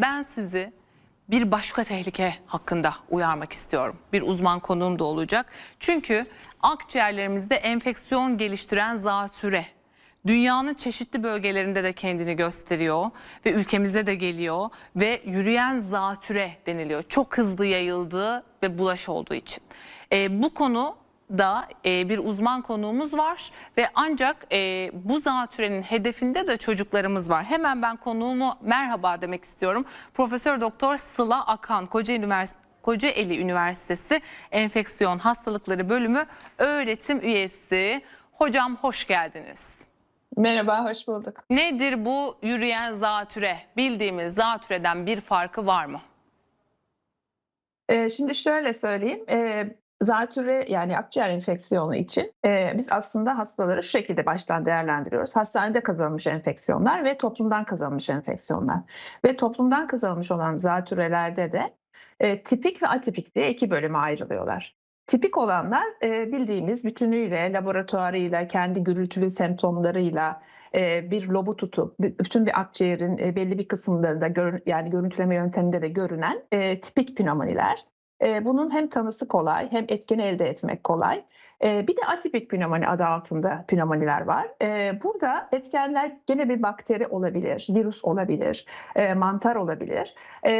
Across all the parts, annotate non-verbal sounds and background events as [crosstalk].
Ben sizi bir başka tehlike hakkında uyarmak istiyorum. Bir uzman konuğum da olacak. Çünkü akciğerlerimizde enfeksiyon geliştiren zatüre dünyanın çeşitli bölgelerinde de kendini gösteriyor ve ülkemize de geliyor ve yürüyen zatüre deniliyor. Çok hızlı yayıldığı ve bulaş olduğu için. Ee, bu konu da e, bir uzman konuğumuz var ve ancak e, bu zatürenin hedefinde de çocuklarımız var. Hemen ben konuğumu merhaba demek istiyorum. Profesör Doktor Sıla Akan Kocaeli Üniversitesi Kocaeli Üniversitesi Enfeksiyon Hastalıkları Bölümü öğretim üyesi. Hocam hoş geldiniz. Merhaba, hoş bulduk. Nedir bu yürüyen zatüre? Bildiğimiz zatüreden bir farkı var mı? Ee, şimdi şöyle söyleyeyim, e, zatürre yani akciğer enfeksiyonu için e, biz aslında hastaları şu şekilde baştan değerlendiriyoruz. Hastanede kazanılmış enfeksiyonlar ve toplumdan kazanılmış enfeksiyonlar. Ve toplumdan kazanılmış olan zatürrelerde de e, tipik ve atipik diye iki bölüme ayrılıyorlar. Tipik olanlar e, bildiğimiz bütünüyle, laboratuvarıyla, kendi gürültülü semptomlarıyla, e, bir lobu tutup bütün bir akciğerin e, belli bir kısımlarında görün- yani görüntüleme yönteminde de görünen e, tipik pneumoniler. E, bunun hem tanısı kolay hem etkeni elde etmek kolay. E, bir de atipik pneumoni adı altında pneumoniler var. E, burada etkenler gene bir bakteri olabilir, virüs olabilir, e, mantar olabilir.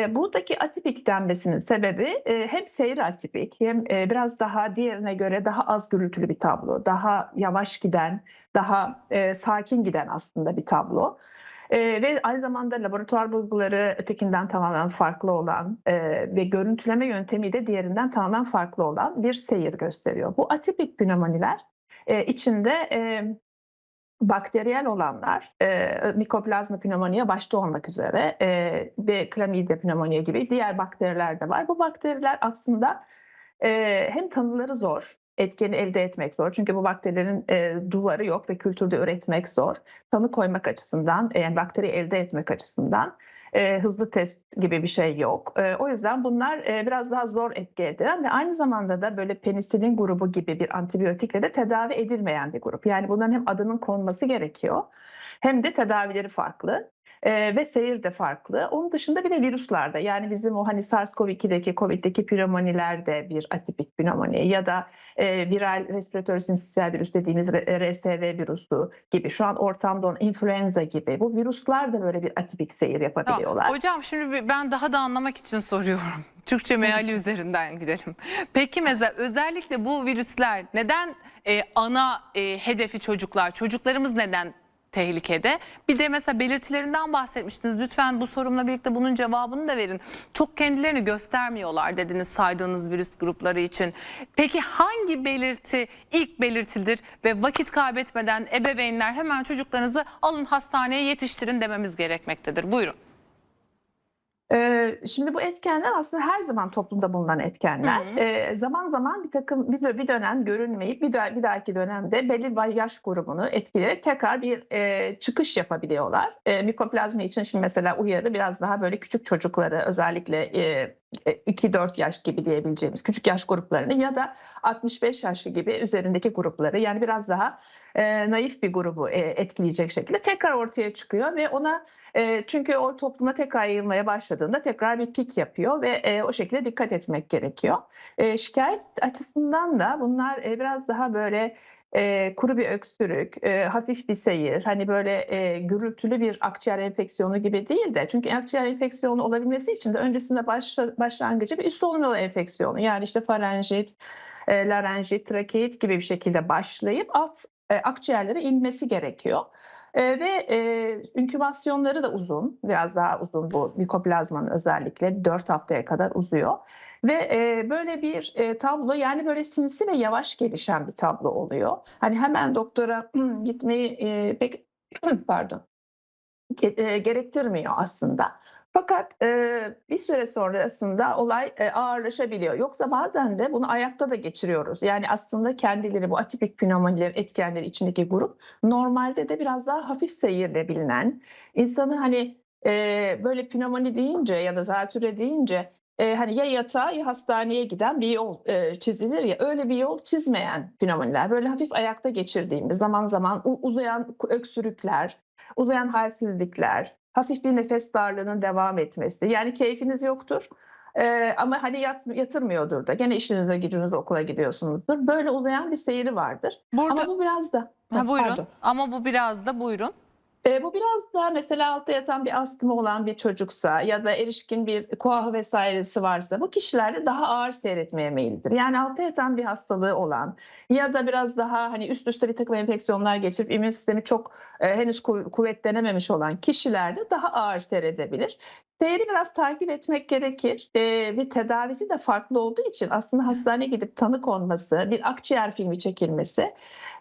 Buradaki atipik denmesinin sebebi e, hem seyri atipik hem e, biraz daha diğerine göre daha az gürültülü bir tablo, daha yavaş giden, daha sakin giden aslında bir tablo. E, ve aynı zamanda laboratuvar bulguları ötekinden tamamen farklı olan e, ve görüntüleme yöntemi de diğerinden tamamen farklı olan bir seyir gösteriyor. Bu atipik pneumoniler e, içinde e, bakteriyel olanlar, e, mikoplazma pneumoniya başta olmak üzere e, ve klamidia pneumoniya gibi diğer bakteriler de var. Bu bakteriler aslında e, hem tanıları zor, etkeni elde etmek zor. Çünkü bu bakterilerin e, duvarı yok ve kültürde üretmek zor. Tanı koymak açısından, e, yani bakteri elde etmek açısından e, hızlı test gibi bir şey yok. E, o yüzden bunlar e, biraz daha zor etki eden ve aynı zamanda da böyle penisilin grubu gibi bir antibiyotikle de tedavi edilmeyen bir grup. Yani bunların hem adının konması gerekiyor hem de tedavileri farklı. Ee, ve seyir de farklı. Onun dışında bir de virüslerde yani bizim o hani SARS-CoV-2'deki COVID'deki pneumoniler de bir atipik pneumoni ya da e, viral respiratör sinsitsel virüs dediğimiz RSV virüsü gibi şu an ortamda olan influenza gibi bu virüsler de böyle bir atipik seyir yapabiliyorlar. Hocam şimdi ben daha da anlamak için soruyorum. [laughs] Türkçe meali üzerinden gidelim. Peki mesela özellikle bu virüsler neden e, ana e, hedefi çocuklar? Çocuklarımız neden tehlikede? Bir de mesela belirtilerinden bahsetmiştiniz. Lütfen bu sorumla birlikte bunun cevabını da verin. Çok kendilerini göstermiyorlar dediniz saydığınız virüs grupları için. Peki hangi belirti ilk belirtidir ve vakit kaybetmeden ebeveynler hemen çocuklarınızı alın hastaneye yetiştirin dememiz gerekmektedir. Buyurun. Şimdi bu etkenler aslında her zaman toplumda bulunan etkenler. Hı hı. Zaman zaman bir takım bir, bir dönem görünmeyip bir, bir dahaki dönemde belli bir yaş grubunu etkileyerek tekrar bir e, çıkış yapabiliyorlar. E, mikoplazma için şimdi mesela uyarı biraz daha böyle küçük çocukları özellikle e, 2-4 yaş gibi diyebileceğimiz küçük yaş gruplarını ya da 65 yaşlı gibi üzerindeki grupları yani biraz daha e, naif bir grubu e, etkileyecek şekilde tekrar ortaya çıkıyor ve ona e, çünkü o topluma tekrar yayılmaya başladığında tekrar bir pik yapıyor ve e, o şekilde dikkat etmek gerekiyor. E, şikayet açısından da bunlar e, biraz daha böyle e, kuru bir öksürük, e, hafif bir seyir, hani böyle e, gürültülü bir akciğer enfeksiyonu gibi değil de çünkü akciğer enfeksiyonu olabilmesi için de öncesinde başla- başlangıcı bir üst solunum yolu enfeksiyonu yani işte farenjit, e, larenjit, trakeit gibi bir şekilde başlayıp alt e, akciğerlere inmesi gerekiyor. E, ve e, inkübasyonları da uzun, biraz daha uzun bu mikoplazmanın özellikle 4 haftaya kadar uzuyor. Ve e, böyle bir e, tablo yani böyle sinsi ve yavaş gelişen bir tablo oluyor. Hani hemen doktora [clears throat] gitmeyi e, pek [clears throat] pardon e, gerektirmiyor aslında. Fakat e, bir süre sonrasında olay e, ağırlaşabiliyor. Yoksa bazen de bunu ayakta da geçiriyoruz. Yani aslında kendileri bu atipik pneumonilerin etkenleri içindeki grup normalde de biraz daha hafif seyirle bilinen, insanı hani e, böyle pneumoni deyince ya da zatüre deyince e, hani ya yatağa ya hastaneye giden bir yol e, çizilir ya öyle bir yol çizmeyen pneumoniler. Böyle hafif ayakta geçirdiğimiz zaman zaman uzayan öksürükler, uzayan halsizlikler, hafif bir nefes darlığının devam etmesi. Yani keyfiniz yoktur. Ee, ama hani yat, yatırmıyordur da. Gene işinize gücünüze okula gidiyorsunuzdur. Böyle uzayan bir seyri vardır. Burada Ama bu biraz da... ha, buyurun. Pardon. Ama bu biraz da buyurun. E, bu biraz da mesela altta yatan bir astımı olan bir çocuksa ya da erişkin bir koahı vesairesi varsa bu kişilerde daha ağır seyretmeye meyillidir. Yani altta yatan bir hastalığı olan ya da biraz daha hani üst üste bir takım enfeksiyonlar geçirip immün sistemi çok e, henüz ku- kuvvetlenememiş olan kişilerde daha ağır seyredebilir. Seyri biraz takip etmek gerekir e, ve tedavisi de farklı olduğu için aslında hastaneye gidip tanı konması, bir akciğer filmi çekilmesi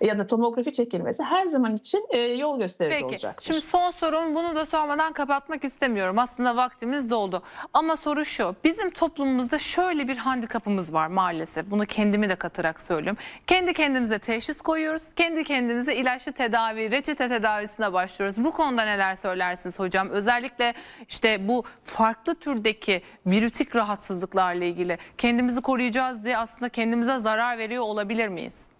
ya da tomografi çekilmesi her zaman için e, yol gösterici Peki. olacaktır. Şimdi son sorum bunu da sormadan kapatmak istemiyorum. Aslında vaktimiz doldu. Ama soru şu. Bizim toplumumuzda şöyle bir handikapımız var maalesef. Bunu kendimi de katarak söylüyorum. Kendi kendimize teşhis koyuyoruz. Kendi kendimize ilaçlı tedavi, reçete tedavisine başlıyoruz. Bu konuda neler söylersiniz hocam? Özellikle işte bu farklı türdeki virütik rahatsızlıklarla ilgili kendimizi koruyacağız diye aslında kendimize zarar veriyor olabilir miyiz?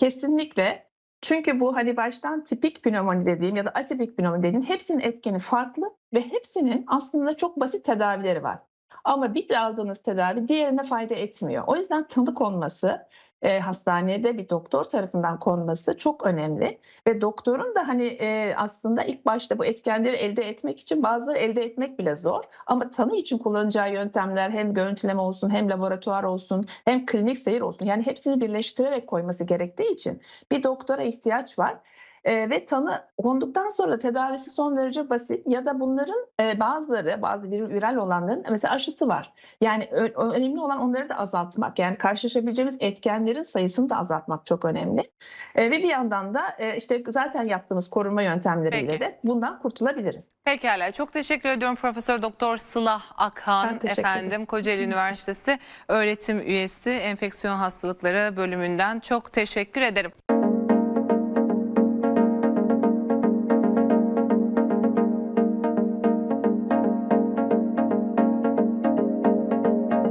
Kesinlikle. Çünkü bu hani baştan tipik pnömoni dediğim ya da atipik pnömoni dediğim hepsinin etkeni farklı ve hepsinin aslında çok basit tedavileri var. Ama bir aldığınız tedavi diğerine fayda etmiyor. O yüzden tanı konması e, hastanede bir doktor tarafından konması çok önemli ve doktorun da hani e, aslında ilk başta bu etkenleri elde etmek için bazıları elde etmek bile zor ama tanı için kullanacağı yöntemler hem görüntüleme olsun hem laboratuvar olsun hem klinik seyir olsun yani hepsini birleştirerek koyması gerektiği için bir doktora ihtiyaç var. E, ve tanı konduktan sonra tedavisi son derece basit ya da bunların e, bazıları bazı vir- viral olanların mesela aşısı var. Yani önemli olan onları da azaltmak yani karşılaşabileceğimiz etkenlerin sayısını da azaltmak çok önemli. E, ve bir yandan da e, işte zaten yaptığımız koruma yöntemleriyle Peki. de bundan kurtulabiliriz. Pekala çok teşekkür ediyorum Profesör Doktor Sıla Akhan efendim Kocaeli Üniversitesi öğretim üyesi enfeksiyon hastalıkları bölümünden çok teşekkür ederim.